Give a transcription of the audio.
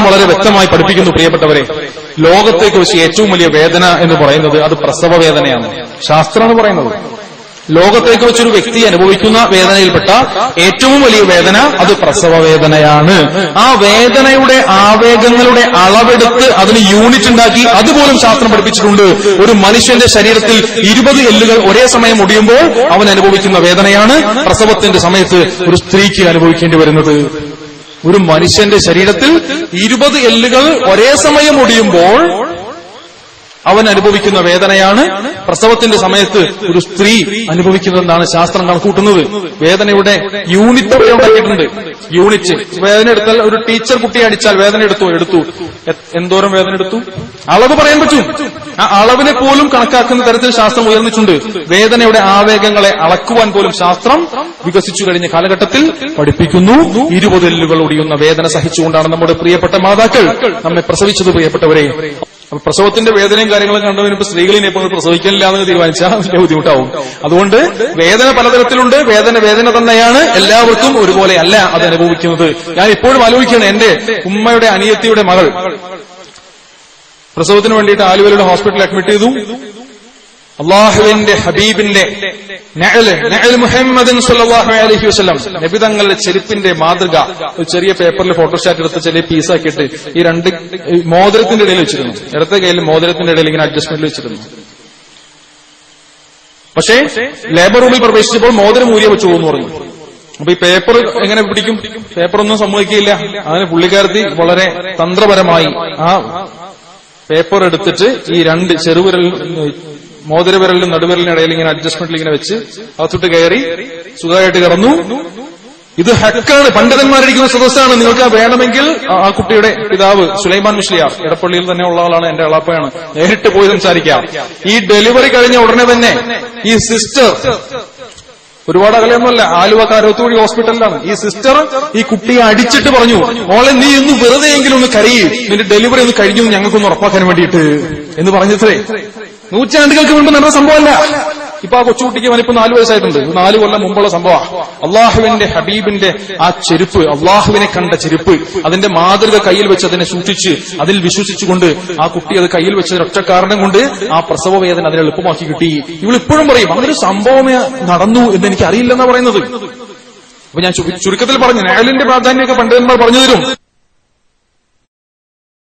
ശാസ്ത്രം വളരെ വ്യക്തമായി പഠിപ്പിക്കുന്നു പ്രിയപ്പെട്ടവരെ. ലോകത്തേക്ക് വെച്ച് ഏറ്റവും വലിയ വേദന എന്ന് പറയുന്നത് അത് പ്രസവ വേദനയാണ്. ശാസ്ത്രമാണ് പറയുന്നത്. ലോകത്തേക്ക് വെച്ചൊരു വ്യക്തി അനുഭവിക്കുന്ന വേദനയിൽപ്പെട്ട ഏറ്റവും വലിയ വേദന അത് പ്രസവ വേദനയാണ്. ആ വേദനയുടെ ആവേഗങ്ങളുടെ അളവെടുത്ത് അതിന് യൂണിറ്റ് ഉണ്ടാക്കി അതുപോലും ശാസ്ത്രം പഠിപ്പിച്ചിട്ടുണ്ട്. ഒരു മനുഷ്യന്റെ ശരീരത്തിൽ ഇരുപത് എല്ലുകൾ ഒരേ സമയം ഒടിയുമ്പോൾ അവൻ അനുഭവിക്കുന്ന വേദനയാണ് പ്രസവത്തിന്റെ സമയത്ത് ഒരു സ്ത്രീക്ക് അനുഭവിക്കേണ്ടി വരുന്നത്. ഒരു മനുഷ്യന്റെ ശരീരത്തിൽ ഇരുപത് എല്ലുകൾ ഒരേ സമയം ഒടിയുമ്പോൾ അവൻ അനുഭവിക്കുന്ന വേദനയാണ്. പ്രസവത്തിന്റെ സമയത്ത് ഒരു സ്ത്രീ അനുഭവിക്കുന്നതെന്നാണ് ശാസ്ത്രം കണക്കൂട്ടുന്നത്. വേദനയുടെ യൂണിറ്റ് വരെ ഉണ്ടാക്കിയിട്ടുണ്ട്. യൂണിറ്റ്. വേദന എടുത്താൽ ഒരു ടീച്ചർ കുട്ടിയെ അടിച്ചാൽ വേദന എടുത്തു എടുത്തു. എന്തോരം വേദന എടുത്തു? അളവ് പറയാൻ പറ്റും. ആ അളവിനെ പോലും കണക്കാക്കുന്ന തരത്തിൽ ശാസ്ത്രം ഉയർന്നിട്ടുണ്ട്. വേദനയുടെ ആവേഗങ്ങളെ അളക്കുവാൻ പോലും ശാസ്ത്രം വികസിച്ചു കഴിഞ്ഞ കാലഘട്ടത്തിൽ പഠിപ്പിക്കുന്നു. ഇരുപതെല്ലുകൾ ഒടിയുന്ന വേദന സഹിച്ചുകൊണ്ടാണ് നമ്മുടെ പ്രിയപ്പെട്ട മാതാക്കൾ നമ്മെ പ്രസവിച്ചത് പ്രിയപ്പെട്ടവരെ. അപ്പൊ പ്രസവത്തിന്റെ വേദനയും കാര്യങ്ങളും കണ്ടു ഇപ്പൊ സ്ത്രീകളിനെ ഇപ്പോൾ പ്രസവിക്കാനില്ല എന്ന് തീരുമാനിച്ചാൽ വലിയ ബുദ്ധിമുട്ടാവും. അതുകൊണ്ട് വേദന പലതരത്തിലുണ്ട്. വേദന വേദന തന്നെയാണ്. എല്ലാവർക്കും ഒരുപോലെ അല്ല അത് അനുഭവിക്കുന്നത്. ഞാൻ ഇപ്പോഴും ആലോചിക്കുകയാണ്. എന്റെ ഉമ്മയുടെ അനിയത്തിയുടെ മകൾ പ്രസവത്തിന് വേണ്ടിയിട്ട് ആലുവയുടെ ഹോസ്പിറ്റലിൽ അഡ്മിറ്റ് ചെയ്തു. അള്ളാഹുവിന്റെ ഹബീബിന്റെ മുഹമ്മദ് അലഹി മുഹമ്മദിൻ സല്ലല്ലാഹു അലൈഹി വസല്ലം. നബി തങ്ങളുടെ ചെരുപ്പിന്റെ മാതൃക. ഒരു ചെറിയ പേപ്പറിൽ ഫോട്ടോസ്റ്റാറ്റ് എടുത്ത് ചെറിയ പീസാക്കിയിട്ട് ഈ രണ്ട് മോതിരത്തിന്റെ ഇടയിൽ വെച്ചിരുന്നു. ഇടത്തെ കയ്യിൽ മോതിരത്തിന്റെ ഇടയിൽ ഇങ്ങനെ അഡ്ജസ്റ്റ്മെന്റിൽ വെച്ചിരുന്നു. പക്ഷേ ലേബർ റൂമിൽ പ്രവേശിച്ചപ്പോൾ മോതിരം ഊരിയ വെച്ചു എന്ന് പറഞ്ഞു. അപ്പൊ ഈ പേപ്പർ എങ്ങനെ പിടിക്കും? പേപ്പർ ഒന്നും സംഭവിക്കില്ല അതിന് പുള്ളിക്കാരത്തി വളരെ തന്ത്രപരമായി ആ പേപ്പർ എടുത്തിട്ട് ഈ രണ്ട് ചെറുവിരൽ മോതിരവിരലിനും നടുവിരലിനും ഇടയിൽ ഇങ്ങനെ അഡ്ജസ്റ്റ്മെന്റിൽ ഇങ്ങനെ വെച്ച് അകത്തോട്ട് കയറി സുഖമായിട്ട് കിടന്നു. ഇത് ഹക്കാണ്. പണ്ഡിതന്മാരിരിക്കുന്ന സദസ്സാണ്. നിങ്ങൾക്ക് വേണമെങ്കിൽ ആ കുട്ടിയുടെ പിതാവ് സുലൈമാൻ മുസ്ലിയാർ ഇടപ്പള്ളിയിൽ തന്നെ ഉള്ള ആളാണ് എന്റെ അളാപ്പയാണ് നേരിട്ട് പോയി സംസാരിക്കാം. ഈ ഡെലിവറി കഴിഞ്ഞ ഉടനെ തന്നെ ഈ സിസ്റ്റർ ഒരുപാട് അകലെയൊന്നുമല്ല ആലുവ കാരോത്തുവഴി ഹോസ്പിറ്റലിലാണ് ഈ സിസ്റ്റർ ഈ കുട്ടിയെ അടിച്ചിട്ട് പറഞ്ഞു മോളെ നീ ഒന്ന് വെറുതെയെങ്കിലും ഒന്ന് കരയും. നിന്റെ ഡെലിവറി ഒന്ന് കഴിഞ്ഞു ഞങ്ങൾക്കൊന്ന് ഉറപ്പാക്കാൻ വേണ്ടിയിട്ട്. എന്ന് പറഞ്ഞത്രേ. നൂറ്റാണ്ടുകൾക്ക് മുൻപ് നടന്ന സംഭവമല്ല. ഇപ്പൊ ആ കൊച്ചുകുട്ടിക്ക് അവനിപ്പോ നാല് വയസ്സായിട്ടുണ്ട്. നാല് കൊല്ലം മുമ്പുള്ള സംഭവം അള്ളാഹുവിന്റെ ഹബീബിന്റെ ആ ചെരുപ്പ് അള്ളാഹുവിനെ കണ്ട ചെരുപ്പ് അതിന്റെ മാതൃക കയ്യിൽ വെച്ച് അതിനെ സൂക്ഷിച്ച് അതിൽ വിശ്വസിച്ചുകൊണ്ട് ആ കുട്ടി അത് കയ്യിൽ വെച്ച ഒറ്റ കാരണം കൊണ്ട് ആ പ്രസവ വേദന അതിനെ എളുപ്പമാക്കി കിട്ടി. ഇവൾ ഇപ്പോഴും പറയും അങ്ങനെ സംഭവമേ നടന്നു എന്ന് എനിക്ക് അറിയില്ലെന്നാ പറയുന്നത്. അപ്പൊ ഞാൻ ചുരുക്കത്തിൽ പറഞ്ഞു നേലിന്റെ പ്രാധാന്യമൊക്കെ പണ്ഡിതന്മാർ പറഞ്ഞു തരും.